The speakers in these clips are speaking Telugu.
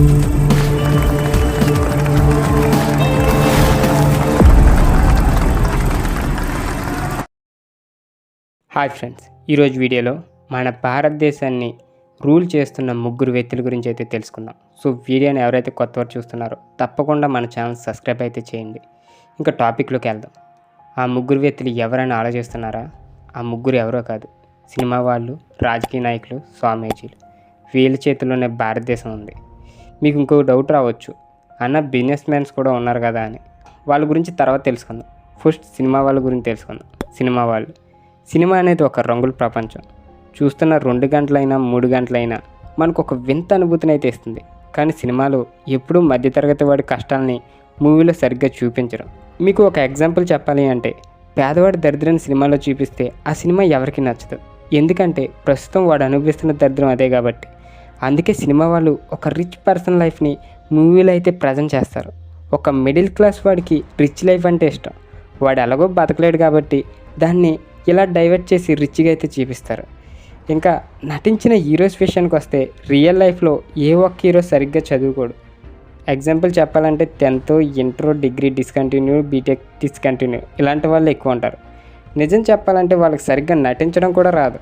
హాయ్ ఫ్రెండ్స్ ఈరోజు వీడియోలో మన భారతదేశాన్ని రూల్ చేస్తున్న ముగ్గురు వ్యక్తుల గురించి అయితే తెలుసుకుందాం. సో వీడియోని ఎవరైతే కొత్త వారు చూస్తున్నారో తప్పకుండా మన ఛానల్ సబ్స్క్రైబ్ అయితే చేయండి. ఇంకా టాపిక్లోకి వెళ్దాం. ఆ ముగ్గురు వ్యక్తులు ఎవరైనా ఆలోచిస్తున్నారా? ఆ ముగ్గురు ఎవరో కాదు సినిమా వాళ్ళు రాజకీయ నాయకులు స్వామీజీలు. వీళ్ళ చేతిలోనే భారతదేశం ఉంది. మీకు ఇంకో డౌట్ రావచ్చు. అన్న బిజినెస్ మ్యాన్స్ కూడా ఉన్నారు కదా అని. వాళ్ళ గురించి తర్వాత తెలుసుకుందాం. ఫస్ట్ సినిమా వాళ్ళ గురించి తెలుసుకుందాం. సినిమా వాళ్ళు. సినిమా అనేది ఒక రంగుల ప్రపంచం. చూస్తున్న రెండు గంటలైనా మూడు గంటలైనా మనకు ఒక వింత అనుభూతిని అయితే ఇస్తుంది. కానీ సినిమాలు ఎప్పుడూ మధ్యతరగతి వాడి కష్టాలని మూవీలో సరిగ్గా చూపించరు. మీకు ఒక ఎగ్జాంపుల్ చెప్పాలి అంటే పేదవాడి దరిద్రాన్ని సినిమాలో చూపిస్తే ఆ సినిమా ఎవరికి నచ్చదు? ఎందుకంటే ప్రస్తుతం వాడు అనుభవిస్తున్న దరిద్రం అదే కాబట్టి. అందుకే సినిమా వాళ్ళు ఒక రిచ్ పర్సన్ లైఫ్ని మూవీలో అయితే ప్రజెంట్ చేస్తారు. ఒక మిడిల్ క్లాస్ వాడికి రిచ్ లైఫ్ అంటే ఇష్టం. వాడు ఎలాగో బతకలేడు కాబట్టి దాన్ని ఇలా డైవర్ట్ చేసి రిచ్గా అయితే చూపిస్తారు. ఇంకా నటించిన హీరోస్ విషయానికి వస్తే రియల్ లైఫ్లో ఏ ఒక్క హీరో సరిగ్గా చదువుకోడు. ఎగ్జాంపుల్ చెప్పాలంటే tenth inter degree discontinue BTech discontinue ఇలాంటి వాళ్ళు ఎక్కువ ఉంటారు. నిజం చెప్పాలంటే వాళ్ళకి సరిగ్గా నటించడం కూడా రాదు.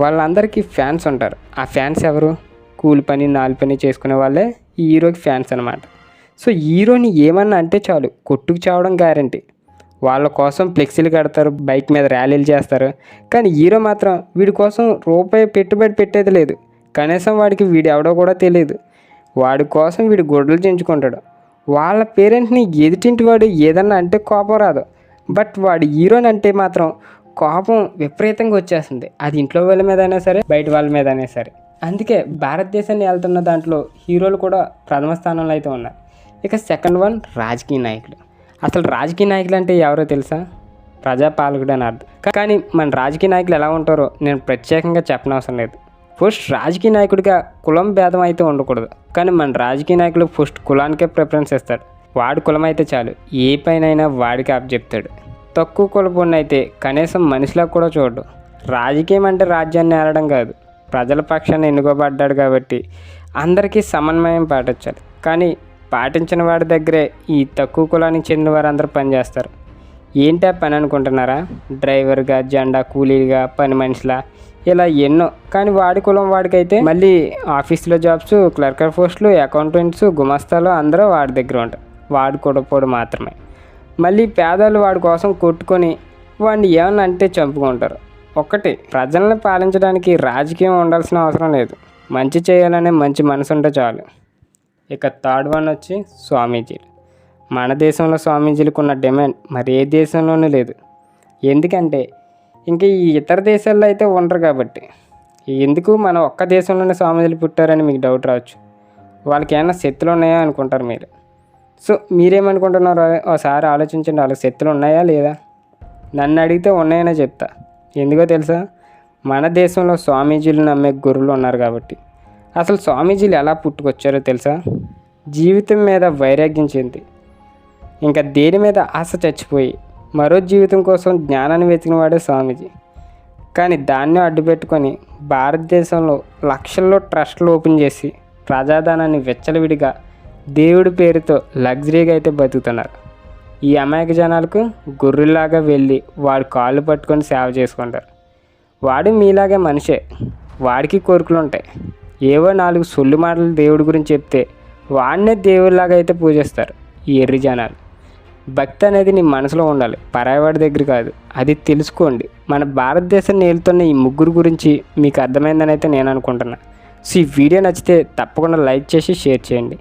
వాళ్ళందరికీ ఫ్యాన్స్ ఉంటారు. ఆ ఫ్యాన్స్ ఎవరు? కూలి పని నాలు పని చేసుకునే వాళ్ళే ఈ హీరోకి ఫ్యాన్స్ అనమాట సో హీరోని ఏమన్నా అంటే చాలు కొట్టుకు చావడం గ్యారంటీ వాళ్ళ కోసం ఫ్లెక్సీలు కడతారు బైక్ మీద ర్యాలీలు చేస్తారు. కానీ హీరో మాత్రం వీడి కోసం రూపాయి పెట్టుబడి పెట్టేది లేదు. కనీసం వాడికి వీడు ఎవడో కూడా తెలియదు. వాడి కోసం వీడు గొడ్లు చెంచుకుంటాడు. వాళ్ళ పేరెంట్ని ఎదుటింటి వాడు ఏదన్నా అంటే కోపం రాదు. బట్ వాడు హీరోని అంటే మాత్రం కోపం విపరీతంగా వచ్చేస్తుంది. అది ఇంట్లో వాళ్ళ మీద అయినా సరే బయట వాళ్ళ మీద అయినా సరే. అందుకే భారతదేశాన్ని వెళ్తున్న దాంట్లో హీరోలు కూడా ప్రథమ స్థానంలో అయితే ఉన్నారు. ఇక సెకండ్ వన్ రాజకీయ నాయకులు. అసలు రాజకీయ నాయకులు అంటే ఎవరో తెలుసా? ప్రజాపాలకుడు అని అర్థం. కానీ మన రాజకీయ నాయకులు ఎలా ఉంటారో నేను ప్రత్యేకంగా చెప్పనవసరం లేదు. ఫస్ట్ రాజకీయ నాయకుడిగా కులం భేదం అయితే ఉండకూడదు. కానీ మన రాజకీయ నాయకులు ఫస్ట్ కులానికే ప్రిఫరెన్స్ ఇస్తాడు. వాడి కులం అయితే చాలు. ఏ పైనైనా వాడికి అప్ చెప్తాడు. తక్కువ కులపున్న అయితే కనీసం మనిషిలా కూడా చూడడు. రాజకీయం అంటే రాజ్యాన్ని ఏలడం కాదు. ప్రజల పక్షాన్ని ఎన్నుకోబడ్డాడు కాబట్టి అందరికీ సమన్వయం పాటించాలి. కానీ పాటించిన వాడి దగ్గరే ఈ తక్కువ కులానికి చెందిన వారందరూ పనిచేస్తారు. ఏంటి ఆ పని అనుకుంటున్నారా? డ్రైవర్గా జెండా కూలీగా పని మనిషిలా? ఇలా ఎన్నో. కానీ వాడి కులం వాడికైతే మళ్ళీ ఆఫీస్లో జాబ్స్ క్లర్కర్ పోస్టులు అకౌంటెంట్స్ గుమస్తాలు అందరూ వాడి దగ్గర ఉంటారు. వాడు కొడపోడు మాత్రమే. మళ్ళీ పేదలు వాడి కోసం కొట్టుకొని వాడిని ఏమన్నా అంటే చంపుకుంటారు. ఒక్కటి ప్రజల్ని పాలించడానికి రాజకీయం ఉండాల్సిన అవసరం లేదు. మంచి చేయాలనే మంచి మనసు ఉంటే చాలు. ఇక థర్డ్ వన్ వచ్చి స్వామీజీలు. మన దేశంలో స్వామీజీలకు ఉన్న డిమాండ్ మరి ఏ దేశంలోనూ లేదు. ఎందుకంటే ఇంకా ఈ ఇతర దేశాల్లో అయితే ఉండరు కాబట్టి. ఎందుకు మన ఒక్క దేశంలోనే స్వామీజీలు పుట్టారని మీకు డౌట్ రావచ్చు. వాళ్ళకి ఏమైనా శక్తులు ఉన్నాయా అనుకుంటారు మీరు. సో మీరేమనుకుంటున్నారు ఒకసారి ఆలోచించండి వాళ్ళకి శక్తులు ఉన్నాయా లేదా? నన్ను అడిగితే ఉన్నాయనే చెప్తా. ఎందుకో తెలుసా? మన దేశంలో స్వామీజీలు నమ్మే గురువులు ఉన్నారు కాబట్టి. అసలు స్వామీజీలు ఎలా పుట్టుకొచ్చారో తెలుసా? జీవితం మీద వైరాగ్యం చెంది ఇంకా దేని మీద ఆశ చచ్చిపోయి మరో జీవితం కోసం జ్ఞానాన్ని వెతికినవాడే స్వామీజీ. కానీ దాన్ని అడ్డుపెట్టుకొని భారతదేశంలో లక్షల్లో ట్రస్ట్లు ఓపెన్ చేసి ప్రజాధనాన్ని వెచ్చలవిడిగా దేవుడి పేరుతో లగ్జరీగా అయితే బతుకుతున్నారు. ఈ అమాయక జనాలకు గొర్రెలాగా వెళ్ళి వాడు కాళ్ళు పట్టుకొని సేవ చేసుకుంటారు. వాడు మీలాగే మనిషే. వాడికి కోరికలు ఉంటాయి. ఏవో నాలుగు సొల్లు మాటలు దేవుడి గురించి చెప్తే వాడినే దేవుడిలాగా అయితే పూజిస్తారు ఈ ఎర్రి జనాలు. భక్తి అనేది నీ మనసులో ఉండాలి. పరాయవాడి దగ్గర కాదు. అది తెలుసుకోండి. మన భారతదేశం నేలుతున్న ఈ ముగ్గురు గురించి మీకు అర్థమైందని అయితే నేను అనుకుంటున్నా. సో ఈ వీడియో నచ్చితే తప్పకుండా లైక్ చేసి షేర్ చేయండి.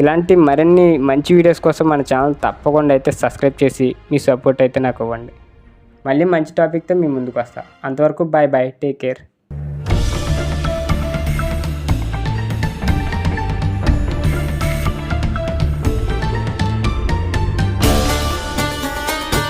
ఇలాంటి మరిన్ని మంచి వీడియోస్ కోసం మన ఛానల్ తప్పకుండా అయితే సబ్స్క్రైబ్ చేసి మీ సపోర్ట్ అయితే నాకు ఇవ్వండి. మళ్ళీ మంచి టాపిక్తో మీ ముందుకు వస్తా. అంతవరకు బాయ్ బాయ్ టేక్ కేర్.